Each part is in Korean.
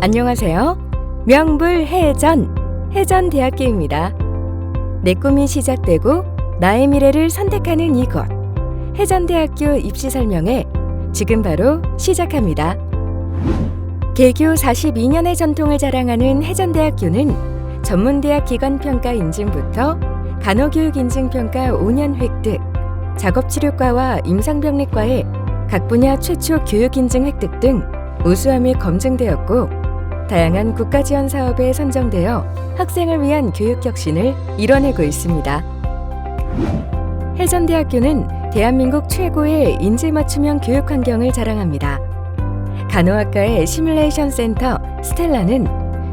안녕하세요. 명불 해전 해전 대학교입니다. 내 꿈이 시작되고 나의 미래를 선택하는 이곳 해전대학교 입시 설명회 지금 바로 시작합니다. 개교 42년의 전통을 자랑하는 해전대학교는 전문대학 기관평가 인증부터 간호교육 인증평가 5년 획득, 작업치료과와 임상병리과의 각 분야 최초 교육 인증 획득 등 우수함이 검증되었고 다양한 국가 지원 사업에 선정되어 학생을 위한 교육 혁신을 이뤄내고 있습니다. 해전대학교는 대한민국 최고의 인재 맞춤형 교육 환경을 자랑합니다. 간호학과의 시뮬레이션 센터 스텔라는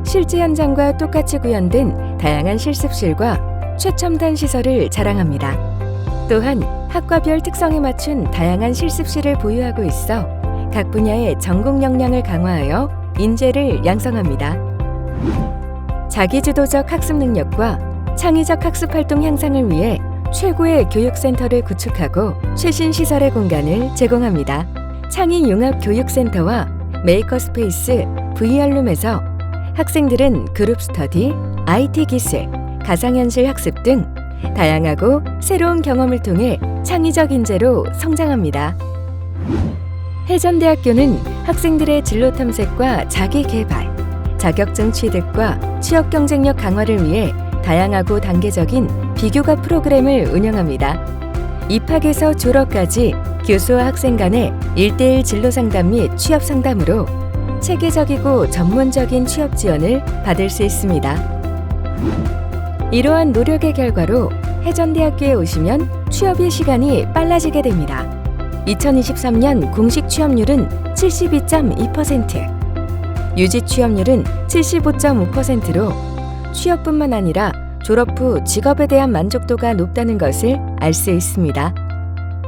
실제 현장과 똑같이 구현된 다양한 실습실과 최첨단 시설을 자랑합니다. 또한 학과별 특성에 맞춘 다양한 실습실을 보유하고 있어 각 분야의 전공 역량을 강화하여 인재를 양성합니다. 자기주도적 학습 능력과 창의적 학습 활동 향상을 위해 최고의 교육센터를 구축하고 최신 시설의 공간을 제공합니다. 창의 융합 교육센터와 메이커스페이스 VR룸에서 학생들은 그룹 스터디, IT 기술, 가상현실 학습 등 다양하고 새로운 경험을 통해 창의적 인재로 성장합니다. 해전대학교는 학생들의 진로 탐색과 자기 개발, 자격증 취득과 취업 경쟁력 강화를 위해 다양하고 단계적인 비교과 프로그램을 운영합니다. 입학에서 졸업까지 교수와 학생 간의 일대일 진로 상담 및 취업 상담으로 체계적이고 전문적인 취업 지원을 받을 수 있습니다. 이러한 노력의 결과로 해전대학교에 오시면 취업의 시간이 빨라지게 됩니다. 2023년 공식 취업률은 72.2%, 유지 취업률은 75.5%로 취업뿐만 아니라 졸업 후 직업에 대한 만족도가 높다는 것을 알 수 있습니다.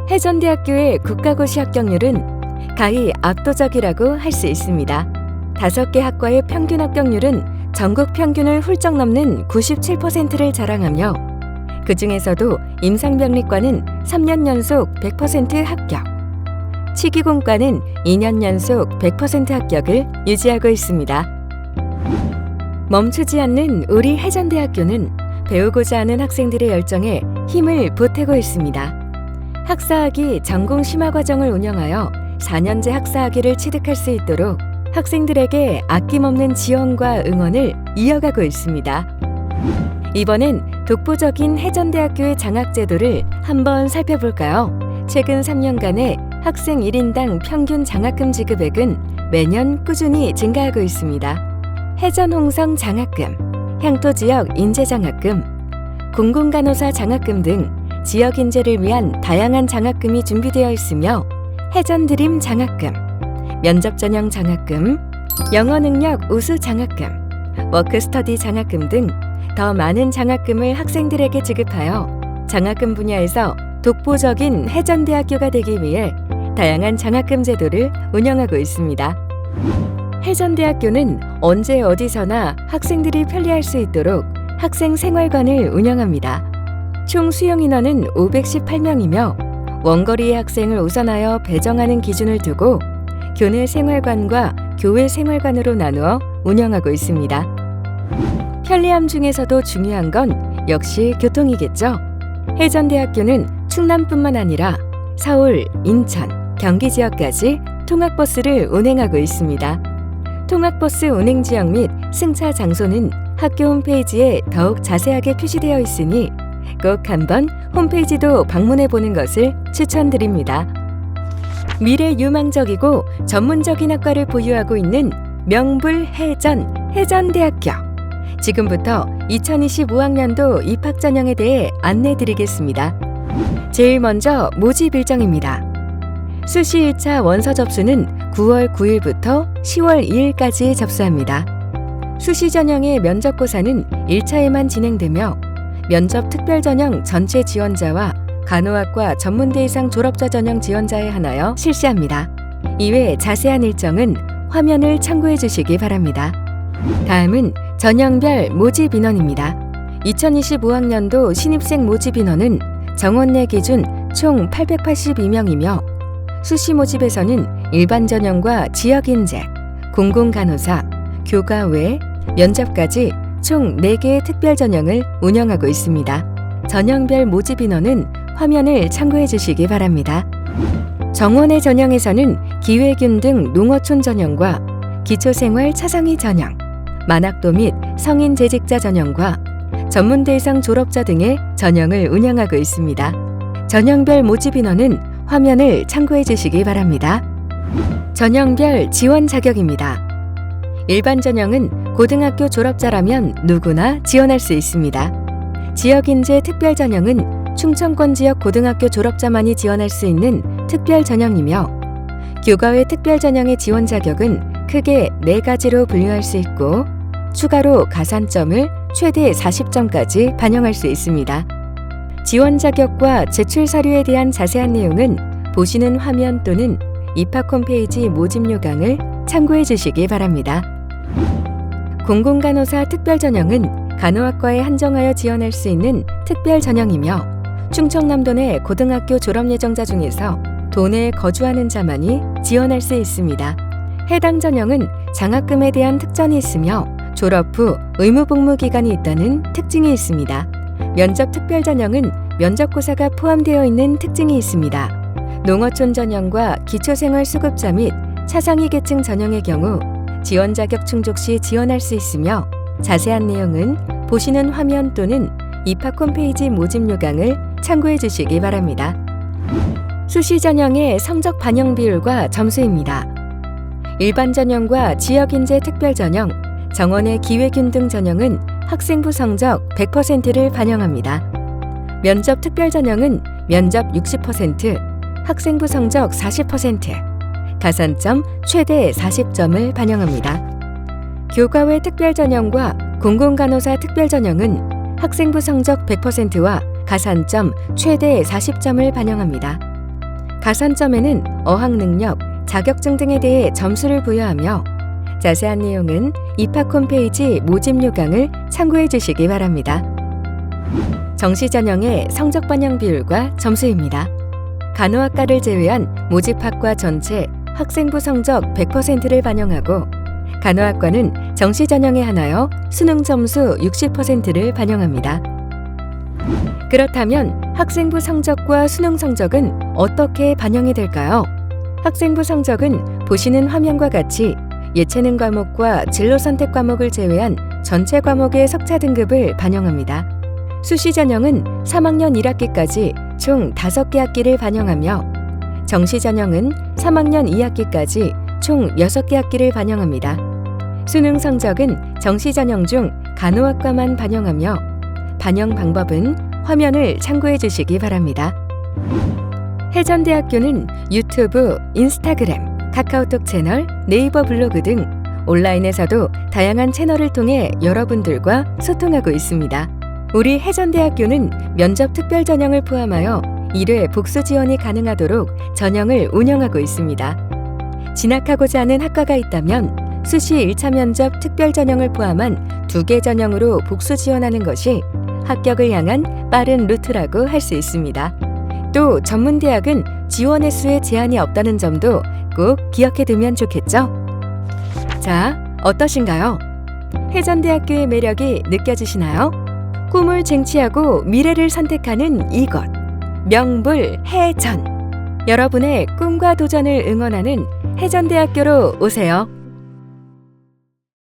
해전대학교의 국가고시 합격률은 가히 압도적이라고 할 수 있습니다. 다섯 개 학과의 평균 합격률은 전국 평균을 훌쩍 넘는 97%를 자랑하며 그 중에서도 임상병리과는 3년 연속 100% 합격, 치기공과는 2년 연속 100% 합격을 유지하고 있습니다. 멈추지 않는 우리 해전대학교는 배우고자 하는 학생들의 열정에 힘을 보태고 있습니다. 학사학위 전공 심화 과정을 운영하여 4년제 학사학위를 취득할 수 있도록 학생들에게 아낌없는 지원과 응원을 이어가고 있습니다. 이번엔 독보적인 해전대학교의 장학제도를 한번 살펴볼까요? 최근 3년간의 학생 1인당 평균 장학금 지급액은 매년 꾸준히 증가하고 있습니다. 해전홍성 장학금, 향토지역 인재장학금, 공공간호사 장학금 등 지역 인재를 위한 다양한 장학금이 준비되어 있으며 해전드림 장학금, 면접 전형 장학금, 영어 능력 우수 장학금, 워크스터디 장학금 등 더 많은 장학금을 학생들에게 지급하여 장학금 분야에서 독보적인 해전대학교가 되기 위해 다양한 장학금 제도를 운영하고 있습니다. 해전대학교는 언제 어디서나 학생들이 편리할 수 있도록 학생 생활관을 운영합니다. 총 수용 인원은 518명이며 원거리의 학생을 우선하여 배정하는 기준을 두고 교내 생활관과 교외 생활관으로 나누어 운영하고 있습니다. 편리함 중에서도 중요한 건 역시 교통이겠죠. 해전대학교는 충남뿐만 아니라 서울, 인천, 경기 지역까지 통학버스를 운행하고 있습니다. 통학버스 운행 지역 및 승차 장소는 학교 홈페이지에 더욱 자세하게 표시되어 있으니 꼭 한번 홈페이지도 방문해 보는 것을 추천드립니다. 미래 유망적이고 전문적인 학과를 보유하고 있는 명불 해전 해전대학교. 지금부터 2025학년도 입학 전형에 대해 안내 드리겠습니다. 제일 먼저 모집 일정입니다. 수시 1차 원서 접수는 9월 9일부터 10월 2일까지 접수합니다. 수시 전형의 면접고사는 1차에만 진행되며 면접 특별 전형 전체 지원자와 간호학과 전문대 이상 졸업자 전형 지원자에 한하여 실시합니다. 이외 자세한 일정은 화면을 참고해 주시기 바랍니다. 다음은 전형별 모집 인원입니다. 2025학년도 신입생 모집 인원은 정원 내 기준 총 882명이며 수시 모집에서는 일반 전형과 지역 인재, 공공 간호사, 교과 외, 면접까지 총 4개의 특별 전형을 운영하고 있습니다. 전형별 모집 인원은 화면을 참고해 주시기 바랍니다. 정원의 전형에서는 기회균 등 농어촌 전형과 기초생활 차상위 전형, 만학도 및 성인 재직자 전형과 전문 대상 졸업자 등의 전형을 운영하고 있습니다. 전형별 모집 인원은 화면을 참고해 주시기 바랍니다. 전형별 지원 자격입니다. 일반 전형은 고등학교 졸업자라면 누구나 지원할 수 있습니다. 지역인재 특별 전형은 충청권 지역 고등학교 졸업자만이 지원할 수 있는 특별 전형이며 교과외 특별 전형의 지원 자격은 크게 네 가지로 분류할 수 있고 추가로 가산점을 최대 40점까지 반영할 수 있습니다. 지원 자격과 제출 서류에 대한 자세한 내용은 보시는 화면 또는 입학 홈페이지 모집 요강을 참고해 주시기 바랍니다. 공공간호사 특별 전형은 간호학과에 한정하여 지원할 수 있는 특별 전형이며 충청남도 내 고등학교 졸업 예정자 중에서 도내에 거주하는 자만이 지원할 수 있습니다. 해당 전형은 장학금에 대한 특전이 있으며 졸업 후 의무 복무 기간이 있다는 특징이 있습니다. 면접 특별 전형은 면접고사가 포함되어 있는 특징이 있습니다. 농어촌 전형과 기초생활 수급자 및 차상위 계층 전형의 경우 지원 자격 충족 시 지원할 수 있으며 자세한 내용은 보시는 화면 또는 입학 홈페이지 모집 요강을 참고해 주시기 바랍니다. 수시 전형의 성적 반영 비율과 점수입니다. 일반 전형과 지역 인재 특별 전형, 정원의 기회균 등 전형은 학생부 성적 100%를 반영합니다. 면접 특별 전형은 면접 60%, 학생부 성적 40%, 가산점 최대 40점을 반영합니다. 교과외 특별 전형과 공공간호사 특별 전형은 학생부 성적 100%와 가산점 최대 40점을 반영합니다. 가산점에는 어학 능력, 자격증 등에 대해 점수를 부여하며 자세한 내용은 입학 홈페이지 모집 요강을 참고해 주시기 바랍니다. 정시 전형의 성적 반영 비율과 점수입니다. 간호학과를 제외한 모집학과 전체 학생부 성적 100%를 반영하고 간호학과는 정시 전형에 하나여 수능 점수 60%를 반영합니다. 그렇다면 학생부 성적과 수능 성적은 어떻게 반영이 될까요? 학생부 성적은 보시는 화면과 같이 예체능 과목과 진로 선택 과목을 제외한 전체 과목의 석차 등급을 반영합니다. 수시 전형은 3학년 1학기까지 총 5개 학기를 반영하며 정시 전형은 3학년 2학기까지 총 6개 학기를 반영합니다. 수능 성적은 정시 전형 중 간호학과만 반영하며 반영 방법은 화면을 참고해 주시기 바랍니다. 해전대학교는 유튜브, 인스타그램, 카카오톡 채널, 네이버 블로그 등 온라인에서도 다양한 채널을 통해 여러분들과 소통하고 있습니다. 우리 해전대학교는 면접 특별 전형을 포함하여 1회 복수 지원이 가능하도록 전형을 운영하고 있습니다. 진학하고자 하는 학과가 있다면 수시 1차 면접 특별 전형을 포함한 두 개 전형으로 복수 지원하는 것이 합격을 향한 빠른 루트라고 할 수 있습니다. 또 전문대학은 지원 횟수에 제한이 없다는 점도 꼭 기억해 두면 좋겠죠? 자, 어떠신가요? 해전대학교의 매력이 느껴지시나요? 꿈을 쟁취하고 미래를 선택하는 이곳. 명불 해전. 여러분의 꿈과 도전을 응원하는 해전대학교로 오세요.